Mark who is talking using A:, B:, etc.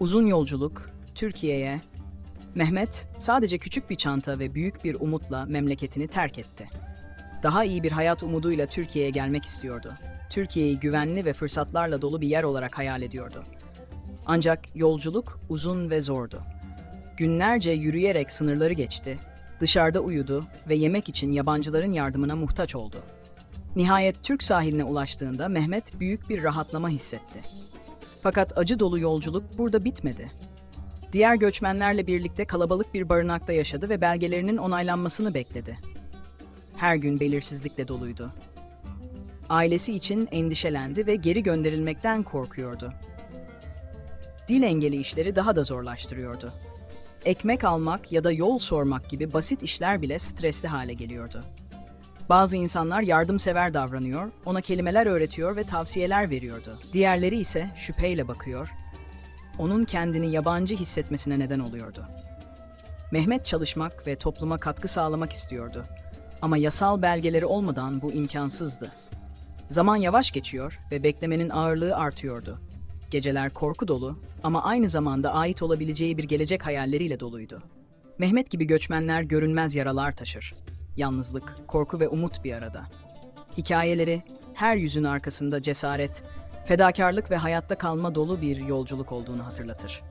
A: Uzun yolculuk, Türkiye'ye. Mehmet sadece küçük bir çanta ve büyük bir umutla memleketini terk etti. Daha iyi bir hayat umuduyla Türkiye'ye gelmek istiyordu. Türkiye'yi güvenli ve fırsatlarla dolu bir yer olarak hayal ediyordu. Ancak yolculuk uzun ve zordu. Günlerce yürüyerek sınırları geçti, dışarıda uyudu ve yemek için yabancıların yardımına muhtaç oldu. Nihayet Türk sahiline ulaştığında Mehmet büyük bir rahatlama hissetti. Fakat acı dolu yolculuk burada bitmedi. Diğer göçmenlerle birlikte kalabalık bir barınakta yaşadı ve belgelerinin onaylanmasını bekledi. Her gün belirsizlikle doluydu. Ailesi için endişelendi ve geri gönderilmekten korkuyordu. Dil engeli işleri daha da zorlaştırıyordu. Ekmek almak ya da yol sormak gibi basit işler bile stresli hale geliyordu. Bazı insanlar yardımsever davranıyor, ona kelimeler öğretiyor ve tavsiyeler veriyordu. Diğerleri ise şüpheyle bakıyor, onun kendini yabancı hissetmesine neden oluyordu. Mehmet çalışmak ve topluma katkı sağlamak istiyordu. Ama yasal belgeleri olmadan bu imkansızdı. Zaman yavaş geçiyor ve beklemenin ağırlığı artıyordu. Geceler korku dolu ama aynı zamanda ait olabileceği bir gelecek hayalleriyle doluydu. Mehmet gibi göçmenler görünmez yaralar taşır. Yalnızlık, korku ve umut bir arada. Hikayeleri her yüzün arkasında cesaret, fedakarlık ve hayatta kalma dolu bir yolculuk olduğunu hatırlatır.